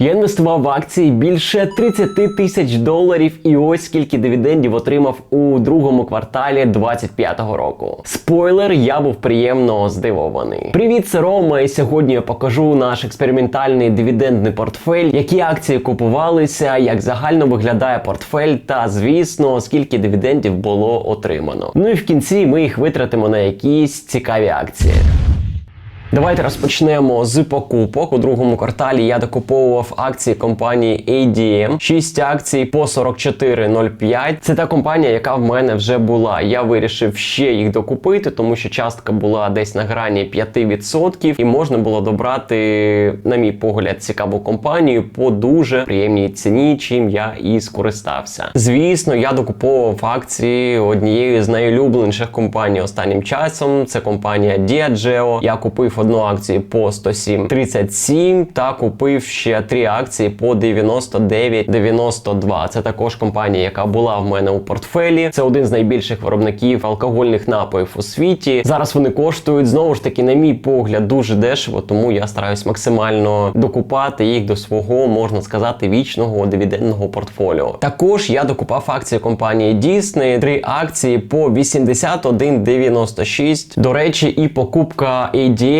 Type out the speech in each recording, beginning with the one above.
Я інвестував в акції більше 30 тисяч доларів, і ось скільки дивідендів отримав у другому кварталі 25-го року. Спойлер, я був приємно здивований. Привіт, це Рома, і сьогодні я покажу наш експериментальний дивідендний портфель, які акції купувалися, як загально виглядає портфель, та звісно, скільки дивідендів було отримано. Ну і в кінці ми їх витратимо на якісь цікаві акції. Давайте розпочнемо з покупок. У другому кварталі я докуповував акції компанії ADM. 6 акцій по 44,05. Це та компанія, яка в мене вже була. Я вирішив ще їх докупити, тому що частка була десь на грані 5%, і можна було добрати, на мій погляд, цікаву компанію по дуже приємній ціні, чим я і скористався. Звісно, я докуповував акції однієї з найулюбленіших компаній останнім часом. Це компанія Diageo. Я купив одну акцію по 107,37 та купив ще три акції по 99,92. Це також компанія, яка була в мене у портфелі. Це один з найбільших виробників алкогольних напоїв у світі. Зараз вони коштують знову ж таки, на мій погляд, дуже дешево, тому я стараюсь максимально докупати їх до свого, можна сказати, вічного дивідендного портфоліо. Також я докупав акції компанії Disney, три акції по 81,96. До речі, і покупка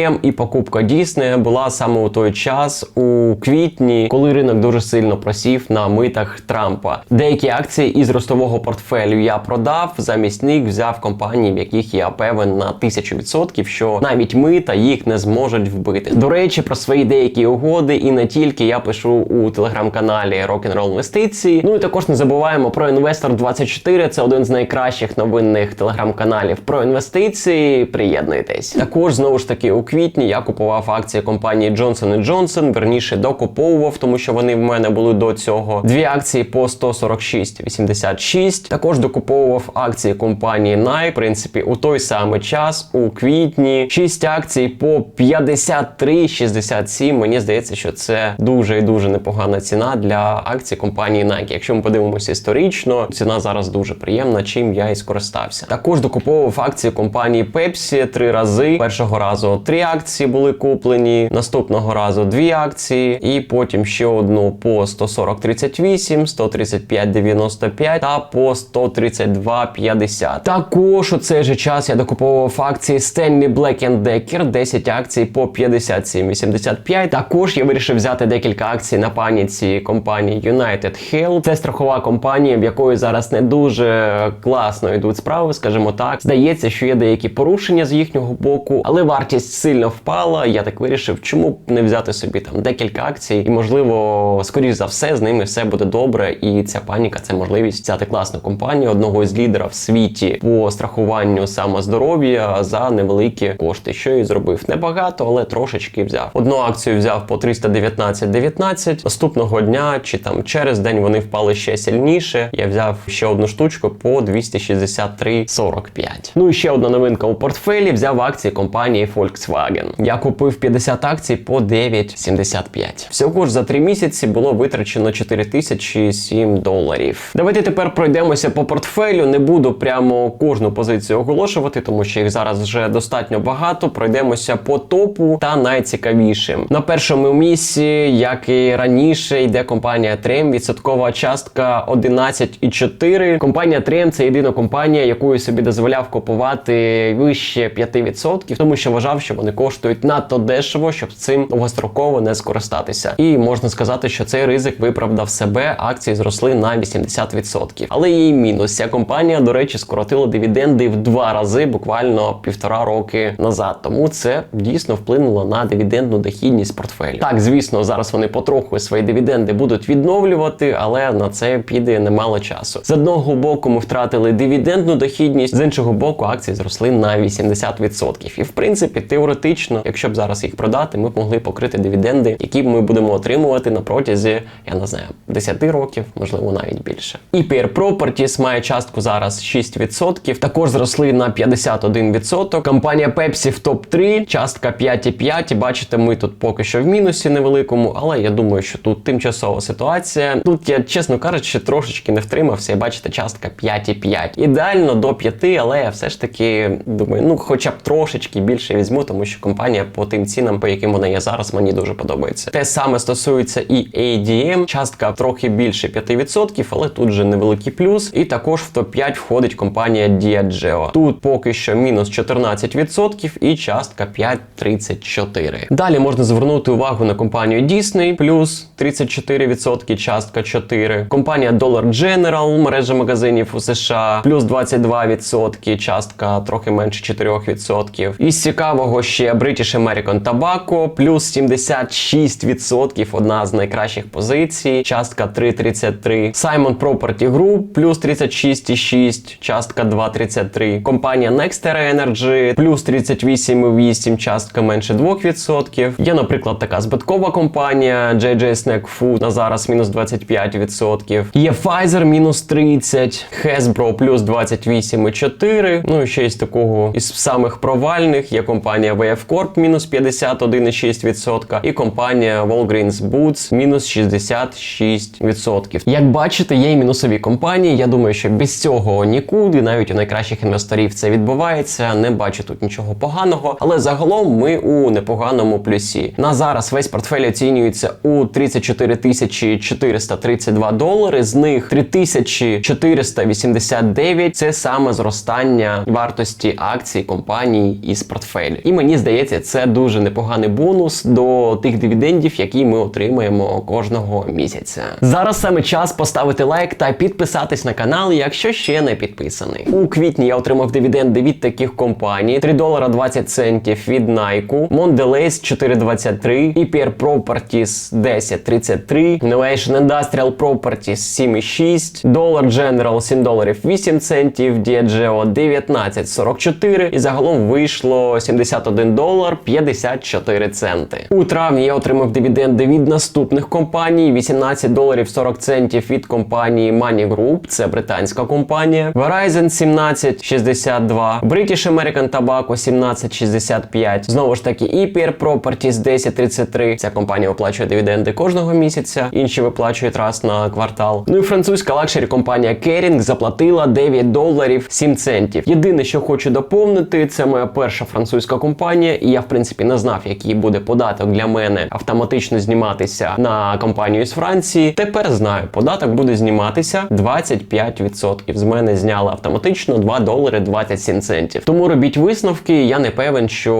ADM, і покупка Disney була саме у той час у квітні, коли ринок дуже сильно просів на митах Трампа. Деякі акції із ростового портфелю я продав, замість них взяв компанії, в яких я певен на 1000%, що навіть мита їх не зможуть вбити. До речі, про свої деякі угоди і не тільки я пишу у телеграм-каналі Rock'n'Roll Інвестиції. Ну і також не забуваємо про інвестор 24 Це один з найкращих новинних телеграм-каналів про інвестиції. Приєднуйтесь. Також знову ж таки у квітні я купував акції компанії Johnson Johnson, верніше докуповував, тому що вони в мене були до цього. Дві акції по 146,86. Також докуповував акції компанії Nike, в принципі, у той самий час, у квітні. 6 акцій по 53,67. Мені здається, що це дуже і дуже непогана ціна для акцій компанії Nike. Якщо ми подивимося історично, ціна зараз дуже приємна, чим я і скористався. Також докуповував акції компанії Pepsi три рази. Першого разу три акції були куплені, наступного разу дві акції, і потім ще одну по 140,38, 135,95 та по 132,50. Також у цей же час я докуповував акції Stanley Black Decker, 10 акцій по 57,85. Також я вирішив взяти декілька акцій на паніці компанії United Health. Це страхова компанія, в якої зараз не дуже класно йдуть справи, скажімо так. Здається, що є деякі порушення з їхнього боку, але вартість сильно впала. Я так вирішив, чому б не взяти собі там декілька акцій, і можливо, скоріш за все, з ними все буде добре. І ця паніка це можливість взяти класну компанію одного з лідерів в світі по страхуванню самоздоров'я за невеликі кошти. Що і зробив небагато, але трошечки взяв. Одну акцію взяв по 319,19. Наступного дня чи там через день вони впали ще сильніше. Я взяв ще одну штучку по 263,45. Ну і ще одна новинка у портфелі. Взяв акції компанії Volkswagen. Я купив 50 акцій по 9,75. Всього ж за 3 місяці було витрачено 4007 доларів. Давайте тепер пройдемося по портфелю. Не буду прямо кожну позицію оголошувати, тому що їх зараз вже достатньо багато. Пройдемося по топу та найцікавішим. На першому місці, як і раніше, йде компанія Trem, відсоткова частка 11,4. Компанія Trem – це єдина компанія, яку собі дозволяв купувати вище 5%, тому що вважав, що вони коштують надто дешево, щоб цим довгостроково не скористатися. І можна сказати, що цей ризик виправдав себе. Акції зросли на 80%. Але є і мінус. Ця компанія, до речі, скоротила дивіденди в два рази, буквально півтора роки назад. Тому це дійсно вплинуло на дивідендну дохідність портфелю. Так, звісно, зараз вони потроху свої дивіденди будуть відновлювати, але на це піде немало часу. З одного боку, ми втратили дивідендну дохідність, з іншого боку, акції зросли на 80%. І в принципі, теоретично, якщо б зараз їх продати, ми б могли покрити дивіденди, які ми будемо отримувати на протязі, я не знаю, 10 років, можливо, навіть більше. І Peer Properties має частку зараз 6%, також зросли на 51%. Компанія Pepsi в топ-3, частка 5,5. І бачите, ми тут поки що в мінусі невеликому, але я думаю, що тут тимчасова ситуація. Тут я, чесно кажучи, трошечки не втримався, і бачите, частка 5,5. Ідеально до 5, але я все ж таки думаю, ну хоча б трошечки більше візьму, тому що що компанія по тим цінам, по яким вона є зараз, мені дуже подобається. Те саме стосується і ADM, частка трохи більше 5%, але тут же невеликий плюс. І також в топ-5 входить компанія Diageo. Тут поки що мінус 14% і частка 5,34. Далі можна звернути увагу на компанію Disney, плюс 34%, частка 4. Компанія Dollar General, мережа магазинів у США, плюс 22%, частка трохи менше 4%. Із цікавого ще British American Tobacco, плюс 76%, одна з найкращих позицій, частка 3,33. Simon Property Group, плюс 36,6, частка 2,33. Компанія Nexter Energy, плюс 38,8, частка менше 2%. Є, наприклад, така збиткова компанія JJ Snack Food на зараз мінус 25%. Є Pfizer мінус 30, Hasbro плюс 28,4. Ну і ще із такого із самих провальних є компанія VF Corp мінус 51,6% і компанія Walgreens Boots мінус 66%. Як бачите, є і мінусові компанії. Я думаю, що без цього нікуди, навіть у найкращих інвесторів це відбувається. Не бачу тут нічого поганого, але загалом ми у непоганому плюсі. На зараз весь портфель оцінюється у 34 тисячі 432 долари. З них 3489 – це саме зростання вартості акцій компаній із портфелю. І мені здається, це дуже непоганий бонус до тих дивідендів, які ми отримаємо кожного місяця. Зараз саме час поставити лайк та підписатись на канал, якщо ще не підписаний. У квітні я отримав дивіденди від таких компаній: 3 долара 20 центів від Nike, Mondelez 4,23, EPR Properties 10,33, Innovation Industrial Properties 7,6, Dollar General 7 доларів 8 центів, Diageo 19,44 і загалом вийшло 71 долар 54 центи. У травні я отримав дивіденди від наступних компаній: 18 доларів 40 центів від компанії Money Group, це британська компанія, Verizon 17,62, British American Tobacco 17,65, знову ж таки EPR Properties 10,33. Ця компанія оплачує дивіденди кожного місяця, інші виплачують раз на квартал. Ну і французька лакшері компанія Kering заплатила 9 доларів 7 центів. Єдине, що хочу доповнити, це моя перша французька компанія, і я в принципі не знав, який буде податок для мене автоматично зніматися на компанію з Франції. Тепер знаю, податок буде зніматися 25%. З мене зняли автоматично 2 долари 27 центів. Тому робіть висновки. Я не певен, що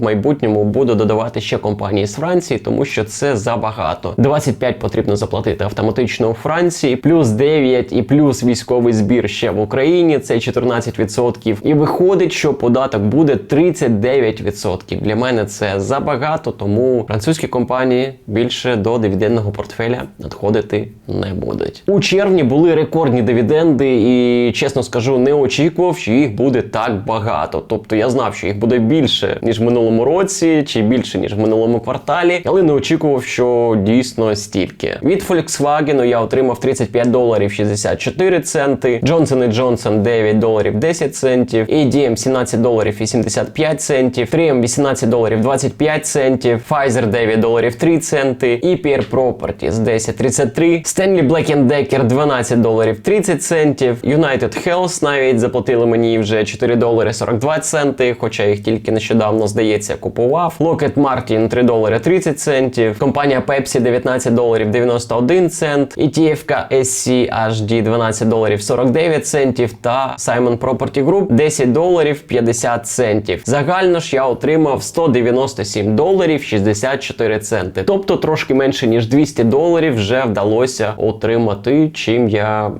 в майбутньому буду додавати ще компанії з Франції, тому що це забагато. 25 потрібно заплатити автоматично у Франції, плюс 9 і плюс військовий збір ще в Україні. Це 14%. І виходить, що податок буде 39%. Для мене це забагато, тому французькі компанії більше до дивідендного портфеля надходити не будуть. У червні були рекордні дивіденди, і чесно скажу, не очікував, що їх буде так багато. Тобто я знав, що їх буде більше ніж в минулому році, чи більше ніж в минулому кварталі, але не очікував, що дійсно стільки. Від Volkswagen я отримав 35 доларів 64 центи, Johnson Johnson 9 доларів 10 центів, ADM 17 доларів 85 центів, 3M 18 доларів 25 центів, Pfizer 9 доларів 3 центи, EPR Properties 10.33, Stanley Black Decker 12 доларів 30 центів, United Health навіть заплатили мені вже 4 долари 42 центи, хоча їх тільки нещодавно, здається, купував. Lockheed Martin 3 долари 30 центів, компанія Pepsi 19 доларів 91 цент, ETF SC HD 12 доларів 49 центів та Simon Property Group 10 доларів 50 центів. Загально ж я отримав 197 доларів 64 центи. Тобто трошки менше ніж 200 доларів вже вдалося отримати, чим я.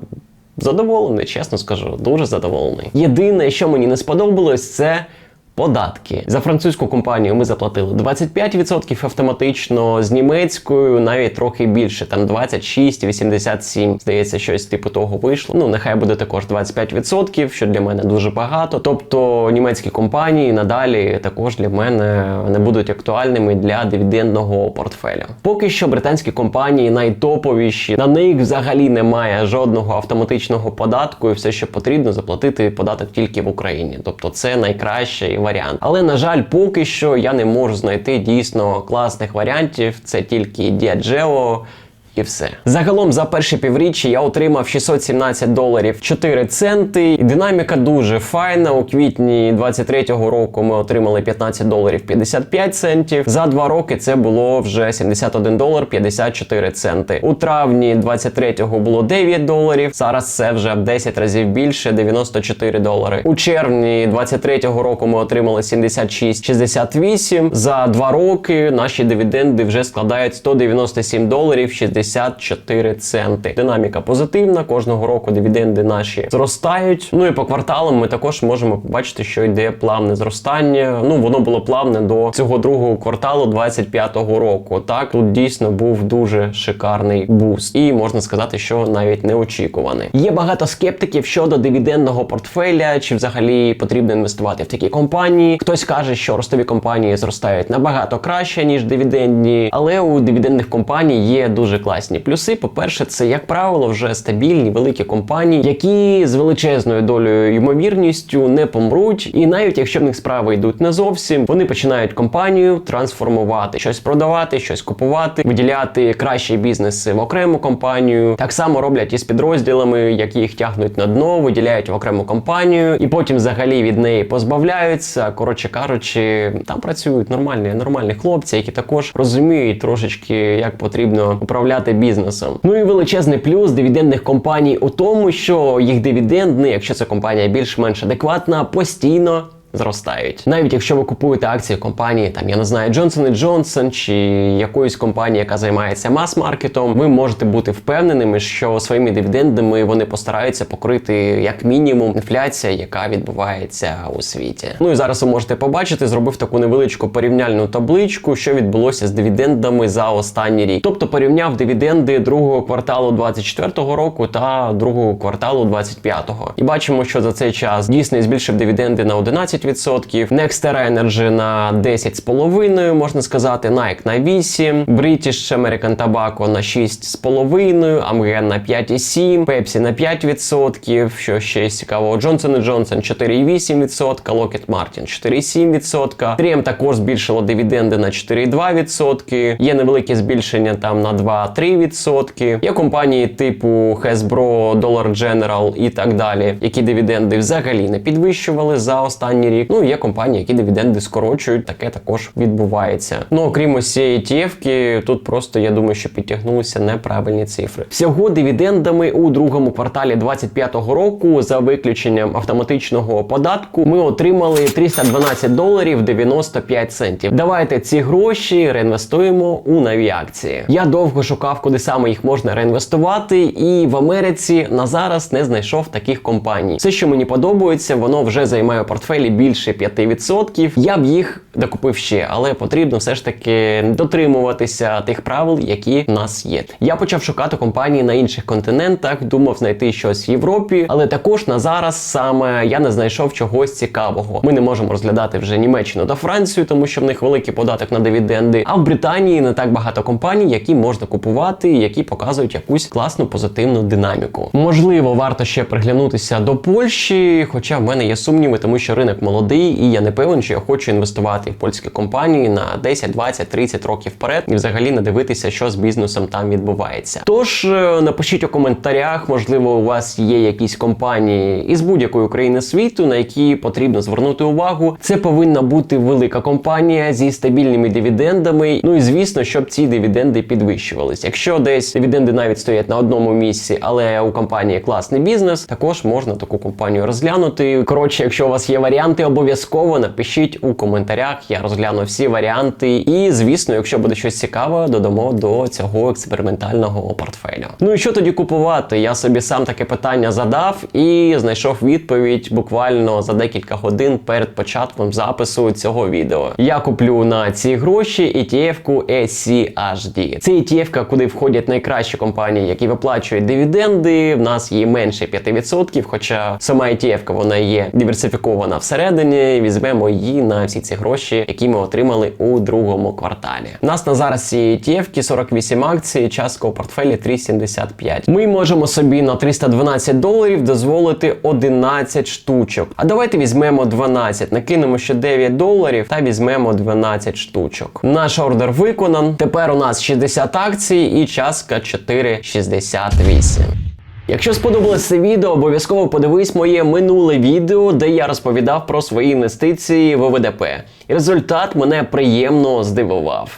Задоволений, чесно скажу, дуже задоволений. Єдине, що мені не сподобалось, це податки. За французьку компанію ми заплатили 25% автоматично, з німецькою навіть трохи більше, там 26-87. Здається, щось типу того вийшло. Ну, нехай буде також 25%, що для мене дуже багато. Тобто німецькі компанії надалі також для мене не будуть актуальними для дивідендного портфеля. Поки що британські компанії найтоповіші, на них взагалі немає жодного автоматичного податку, і все, що потрібно, заплатити податок тільки в Україні. Тобто це найкращий варіант. Але на жаль, поки що я не можу знайти дійсно класних варіантів. Це тільки Diageo, І все. Загалом за перше півріччя я отримав 617 доларів 4 центи. І динаміка дуже файна. У квітні 23-го року ми отримали 15 доларів 55 центів. За два роки це було вже 71 долар 54 центи. У травні 23-го було 9 доларів. Зараз це вже в 10 разів більше 94 долари. У червні 23-го року ми отримали 76,68. За два роки наші дивіденди вже складають 197 доларів 64 центи. Динаміка позитивна. Кожного року дивіденди наші зростають. Ну і по кварталам ми також можемо побачити, що йде плавне зростання. Ну воно було плавне до цього другого кварталу 25-го року. Так тут дійсно був дуже шикарний буст, і можна сказати, що навіть неочікуваний. Є багато скептиків щодо дивідендного портфеля, чи взагалі потрібно інвестувати в такі компанії. Хтось каже, що ростові компанії зростають набагато краще ніж дивідендні, але у дивідендних компаній є дуже класні плюси. По-перше, це як правило вже стабільні великі компанії, які з величезною долею ймовірністю не помруть, і навіть якщо в них справи йдуть не зовсім, вони починають компанію трансформувати, щось продавати, щось купувати, виділяти кращі бізнеси в окрему компанію. Так само роблять і з підрозділами, які їх тягнуть на дно, виділяють в окрему компанію, і потім взагалі від неї позбавляються. Коротше кажучи, там працюють нормальні, нормальні хлопці, які також розуміють трошечки, як потрібно управляти бізнесом. Ну і величезний плюс дивідендних компаній у тому, що їх дивідендний, якщо це компанія більш-менш адекватна, постійно. Зростають, навіть якщо ви купуєте акції компанії, там я не знаю Johnson Johnson чи якоїсь компанії, яка займається мас-маркетом, ви можете бути впевненими, що своїми дивідендами вони постараються покрити як мінімум інфляція, яка відбувається у світі. Ну і зараз ви можете побачити, зробив таку невеличку порівняльну табличку, що відбулося з дивідендами за останній рік. Тобто порівняв дивіденди другого кварталу 24-го року та другого кварталу 25-го. І бачимо, що за цей час дійсно збільшив дивіденди на 11%, Nextera Energy на 10,5%, можна сказати, Nike на 8%, British American Tobacco на 6,5%, Amgen на 5,7%, Pepsi на 5%, що ще цікаво, Johnson Johnson 4,8%, Lockheed Martin 4,7%, 3M також збільшило дивіденди на 4,2%, є невелике збільшення там на 2-3%. Є компанії типу Hasbro, Dollar General і так далі, які дивіденди взагалі не підвищували за останній рік. Ну є компанії, які дивіденди скорочують, таке також відбувається. Ну окрім ось цієї ETF, тут просто я думаю, що підтягнулися неправильні цифри. Всього дивідендами у другому кварталі 2025 року, за виключенням автоматичного податку, ми отримали 312 доларів 95 центів. Давайте ці гроші реінвестуємо у нові акції. Я довго шукав, куди саме їх можна реінвестувати, і в Америці на зараз не знайшов таких компаній. Все, що мені подобається, воно вже займає портфелі більше 5%. Я б їх докупив ще, але потрібно все ж таки дотримуватися тих правил, які в нас є. Я почав шукати компанії на інших континентах, думав знайти щось в Європі, але також на зараз саме я не знайшов чогось цікавого. Ми не можемо розглядати вже Німеччину та Францію, тому що в них великий податок на дивіденди. А в Британії не так багато компаній, які можна купувати, які показують якусь класну позитивну динаміку. Можливо, варто ще приглянутися до Польщі, хоча в мене є сумніви, тому що ринок молодий, і я не певен, що я хочу інвестувати в польські компанії на 10, 20, 30 років вперед і взагалі не дивитися, що з бізнесом там відбувається. Тож е, напишіть у коментарях, можливо, у вас є якісь компанії із будь-якої країни світу, на які потрібно звернути увагу. Це повинна бути велика компанія зі стабільними дивідендами. Ну і звісно, щоб ці дивіденди підвищувались. Якщо десь дивіденди навіть стоять на одному місці, але у компанії класний бізнес, також можна таку компанію розглянути. Коротше, якщо у вас є варіанти, обов'язково напишіть у коментарях. Я розгляну всі варіанти. І звісно, якщо буде щось цікаве, додамо до цього експериментального портфелю. Ну і що тоді купувати? Я собі сам таке питання задав і знайшов відповідь буквально за декілька годин перед початком запису цього відео. Я куплю на ці гроші ETF-ку SCHD. Це ETF, куди входять найкращі компанії, які виплачують дивіденди. В нас є менше 5%, хоча сама ETF вона є диверсифікована всередині всередині, візьмемо її на всі ці гроші, які ми отримали у другому кварталі. У нас на зараз ці ETF 48 акцій, частка у портфелі 3,75. Ми можемо собі на 312 доларів дозволити 11 штучок. А давайте візьмемо 12, накинемо ще 9 доларів та візьмемо 12 штучок. Наш ордер виконан. Тепер у нас 60 акцій і частка 4,68. Якщо сподобалось це відео, обов'язково подивись моє минуле відео, де я розповідав про свої інвестиції в ОВДП. Результат мене приємно здивував.